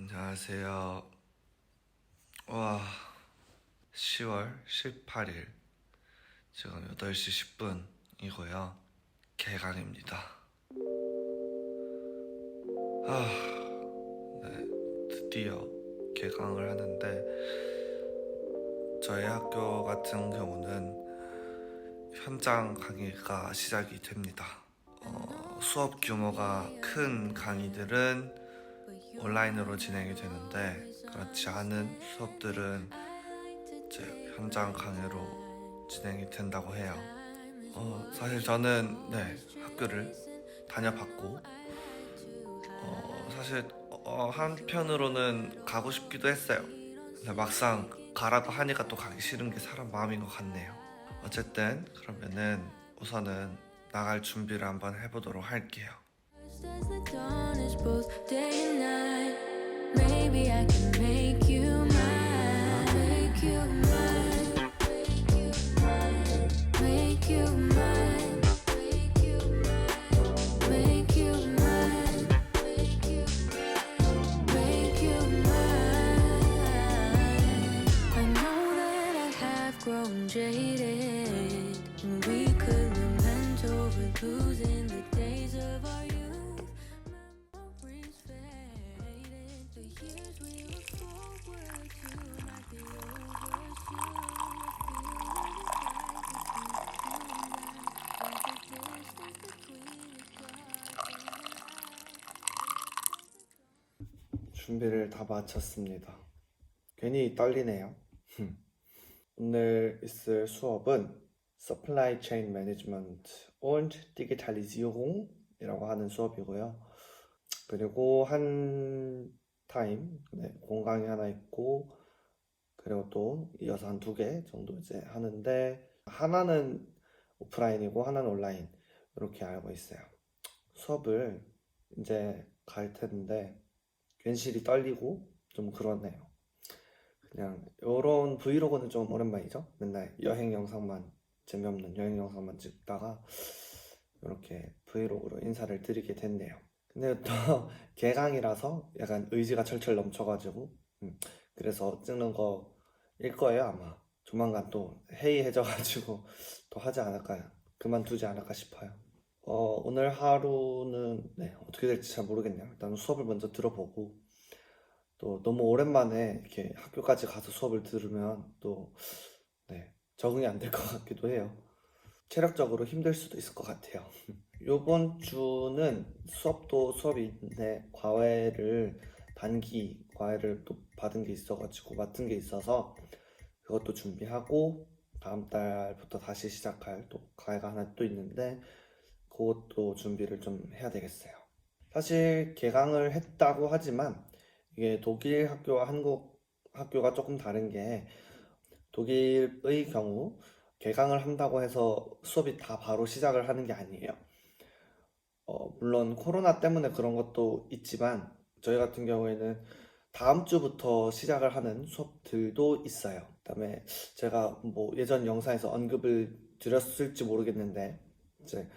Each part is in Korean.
안녕하세요. 와, 10월 18일 지금 8시 10분이고요. 개강입니다. 아, 네, 드디어 개강을 하는데 저희 학교 같은 경우는 현장 강의가 시작이 됩니다. 어, 수업 규모가 큰 강의들은 온라인으로 진행이 되는데 그렇지 않은 수업들은 이제 현장 강의로 진행이 된다고 해요. 어, 사실 저는 네 학교를 다녀봤고 어, 사실 어, 한편으로는 가고 싶기도 했어요. 근데 막상 가라고 하니까 또 가기 싫은 게 사람 마음인 것 같네요. 어쨌든 그러면은 우선은 나갈 준비를 한번 해보도록 할게요. 준비를 다 마쳤습니다. 괜히 떨리네요. 오늘 있을 수업은 Supply Chain Management und Digitalisierung 이라고 하는 수업이고요. 그리고 한 타임 네, 공강이 하나 있고 그리고 또 이어서 한 두 개 정도 이제 하는데 하나는 오프라인이고 하나는 온라인 이렇게 알고 있어요. 수업을 이제 갈 텐데 괜시리 떨리고 좀 그러네요. 그냥 이런 브이로그는 좀 오랜만이죠. 맨날 여행 영상만 재미없는 여행 영상만 찍다가 이렇게 브이로그로 인사를 드리게 됐네요. 근데 또 개강이라서 약간 의지가 철철 넘쳐가지고 음, 그래서 찍는 거일 거예요 아마. 조만간 또 해이해져가지고 또 하지 않을까요? 그만두지 않을까 싶어요. 어, 오늘 하루는 네, 어떻게 될지 잘 모르겠네요. 일단 수업을 먼저 들어보고 또 너무 오랜만에 이렇게 학교까지 가서 수업을 들으면 또 네, 적응이 안 될 것 같기도 해요. 체력적으로 힘들 수도 있을 것 같아요. 요번 주는 수업도 수업인데 과외를 단기 과외를 또 받은 게 있어가지고 맡은 게 있어서 그것도 준비하고 다음 달부터 다시 시작할 또 과외가 하나 또 있는데 그것도 준비를 좀 해야 되겠어요. 사실 개강을 했다고 하지만 이게 독일 학교와 한국 학교가 조금 다른 게 독일의 경우 개강을 한다고 해서 수업이 다 바로 시작을 하는 게 아니에요. 어, 물론 코로나 때문에 그런 것도 있지만 저희 같은 경우에는 다음 주부터 시작을 하는 수업들도 있어요. 그다음에 제가 뭐 예전 영상에서 언급을 드렸을지 모르겠는데 이제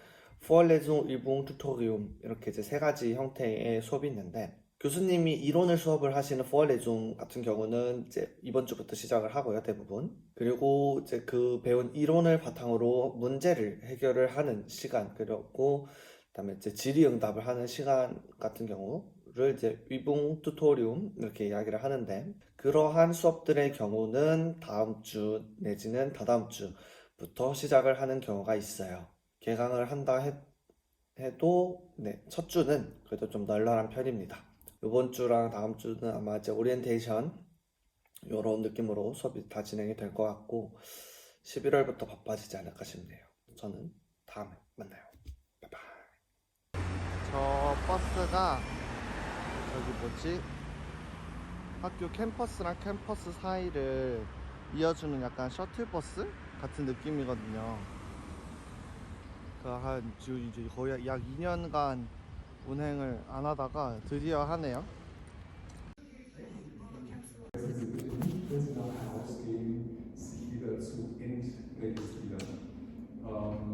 Vorlesung, Übung, Tutorium 이렇게 이제 세 가지 형태의 수업이 있는데 교수님이 이론을 수업을 하시는 Vorlesung 같은 경우는 이제 이번 주부터 시작을 하고요 대부분 그리고 이제 그 배운 이론을 바탕으로 문제를 해결을 하는 시간 그리고 그다음에 이제 질의응답을 하는 시간 같은 경우를 이제 위봉 튜토리움 이렇게 이야기를 하는데 그러한 수업들의 경우는 다음 주 내지는 다다음 주부터 시작을 하는 경우가 있어요. 개강을 한다 해, 해도 네, 첫 주는 그래도 좀 널널한 편입니다. 이번 주랑 다음 주는 아마 이제 오리엔테이션 이런 느낌으로 수업이 다 진행이 될 것 같고 11월부터 바빠지지 않을까 싶네요. 저는 다음에 만나요. 바이바이. 저 버스가 저기 뭐지? 학교 캠퍼스랑 캠퍼스 사이를 이어주는 약간 셔틀버스 같은 느낌이거든요. 그한 이제 거의 약 2년간 운행을 안 하다가 드디어 하네요. 아.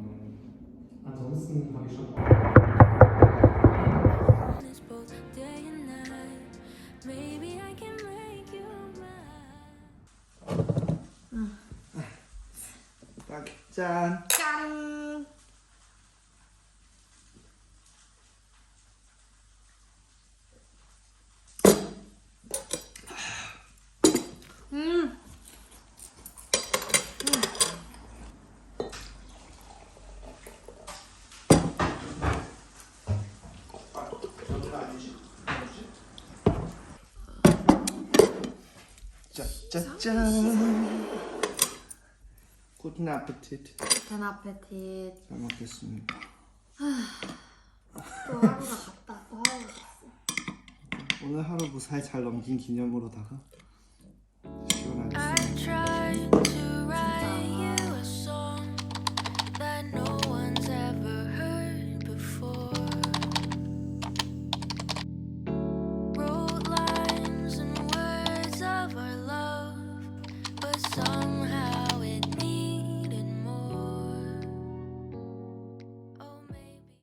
짠. 짜짜짠. 굿나 아페티트. 전 아페tit. 잘 먹겠습니다. 또 하루가 갔다 또 하루가 갔어. 오늘 하루 무사히 잘 넘긴 기념으로다가